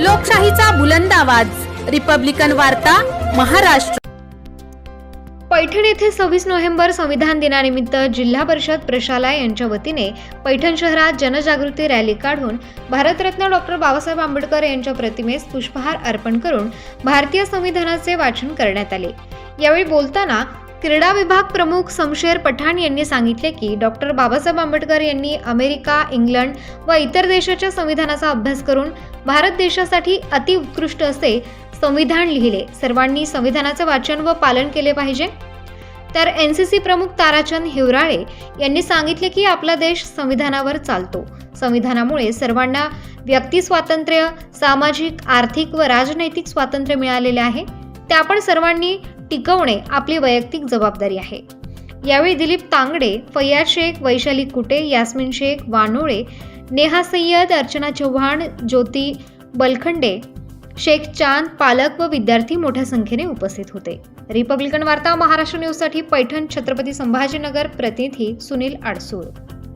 लोकशाहीचा बुलंद आवाज. रिपब्लिकन वार्ता महाराष्ट्र. पैठण येथे सव्वीस नोव्हेंबर संविधान दिनानिमित्त जिल्हा परिषद प्रशाला यांच्या वतीने पैठण शहरात जनजागृती रॅली काढून भारतरत्न डॉक्टर बाबासाहेब आंबेडकर यांच्या प्रतिमेस पुष्पहार अर्पण करून भारतीय संविधानाचे वाचन करण्यात आले. यावेळी बोलताना क्रीडा विभाग प्रमुख समशेर पठाण यांनी सांगितले की डॉक्टर बाबासाहेब आंबेडकर यांनी अमेरिका इंग्लंड व इतर देशाच्या संविधानाचा अभ्यास करून भारत देशासाठी अतिउत्कृष्ट असे संविधान लिहिले. सर्वांनी संविधानाचे वाचन व पालन केले पाहिजे. तर एन सी सी प्रमुख ताराचंद हिवराळे यांनी सांगितले की आपला देश संविधानावर चालतो. संविधानामुळे सर्वांना व्यक्ती स्वातंत्र्य सामाजिक आर्थिक व राजनैतिक स्वातंत्र्य मिळालेले आहे. ते आपण सर्वांनी टिकवणे आपली वैयक्तिक जबाबदारी आहे. यावेळी दिलीप तांगडे फय्या शेख वैशाली कुटे यास्मिन शेख वानोळे नेहा सय्यद अर्चना चव्हाण ज्योती बलखंडे शेख चांद पालक व विद्यार्थी मोठ्या संख्येने उपस्थित होते. रिपब्लिकन वार्ता महाराष्ट्र न्यूजसाठी पैठण छत्रपती संभाजीनगर प्रतिनिधी सुनील आडसूळ.